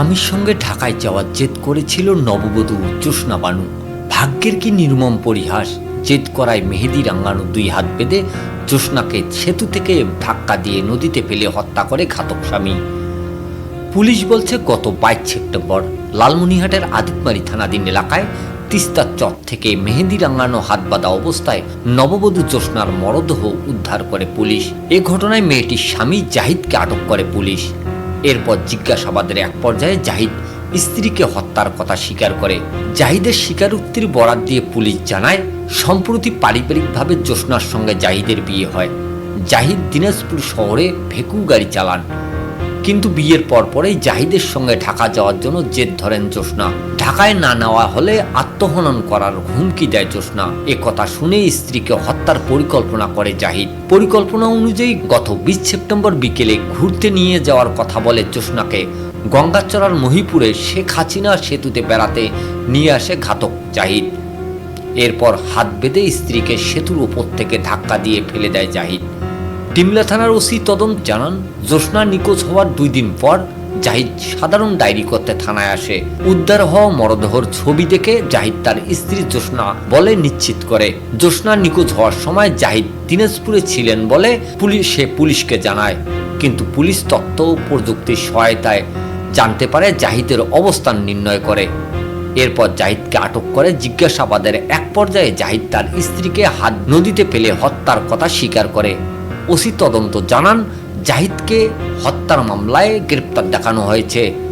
স্বামীর সঙ্গে ঢাকায় যাওয়ার জেদ করেছিল নববধূ জ্যোৎস্না বানু। ভাগ্যের কি নির্মম পরিহাস, জেদ করায় মেহেদি রাঙ্গানো দুই হাত বেঁধে জ্যোৎস্নাকে সেতু থেকে ধাক্কা দিয়ে নদীতে ফেলে হত্যা করে ঘাতক স্বামী। পুলিশ বলছে, গত বাইশ সেপ্টেম্বর লালমনিহাটের আদিতমারি থানাধীন এলাকায় তিস্তার চর থেকে মেহেদি রাঙানো হাত বাঁধা অবস্থায় নববধূ জ্যোৎস্নার মরদেহ উদ্ধার করে পুলিশ। এ ঘটনায় মেয়েটির স্বামী জাহিদকে আটক করে পুলিশ। এরপর জিজ্ঞাসাবাদের এক পর্যায়ে জাহিদ স্ত্রীকে হত্যার কথা স্বীকার করে। জাহিদের স্বীকারোক্তির বরাত দিয়ে পুলিশ জানায়, সম্প্রতি পারিবারিকভাবে জ্যোৎস্নার সঙ্গে জাহিদের বিয়ে হয়। জাহিদ দিনাজপুর শহরে ভেকু গাড়ি চালান। কিন্তু বিয়ের পরপরেই জাহিদের সঙ্গে ঢাকা যাওয়ার জন্য জেদ ধরেন জ্যোৎস্না। ঢাকায় না নেওয়া হলে আত্মহনন করার হুমকি দেয় জ্যোৎস্না। এ কথা শুনে স্ত্রীকে হত্যার পরিকল্পনা করে জাহিদ। পরিকল্পনা অনুযায়ী গত বিশ সেপ্টেম্বর বিকেলে ঘুরতে নিয়ে যাওয়ার কথা বলে জ্যোৎস্নাকে। গঙ্গাচড়ার মহিপুরে শেখ হাসিনা সেতুতে বেড়াতে নিয়ে আসে ঘাতক জাহিদ। এরপর হাত বেঁধে স্ত্রীকে সেতুর ওপর থেকে ধাক্কা দিয়ে ফেলে দেয় জাহিদ। ডিমলা থানার ওসি তদন্ত জানান, জ্যোৎস্না নিখোঁজ হওয়ার দুই দিন পর জাহিদ সাধারণ ডায়েরি করতে থানায় আসে। উদ্ধার হওয়া মরদেহর ছবি দেখে জাহিদ তার স্ত্রী জ্যোৎস্না বলে নিশ্চিত করে। জ্যোৎস্না নিখোঁজ হওয়ার সময় জাহিদ দিনাজপুরে ছিলেন বলে পুলিশ সে পুলিশকে জানায়। কিন্তু পুলিশ তত্ত্ব প্রযুক্তির সহায়তায় জানতে পারে জাহিদের অবস্থান নির্ণয় করে। এরপর জাহিদকে আটক করে জিজ্ঞাসাবাদের এক পর্যায়ে জাহিদ তার স্ত্রীকে হাত নদীতে ফেলে হত্যার কথা স্বীকার করে। ওসি তদন্ত জানান জাহিদকে হত্যার মামলায় গ্রেপ্তার দেখানো হয়েছে।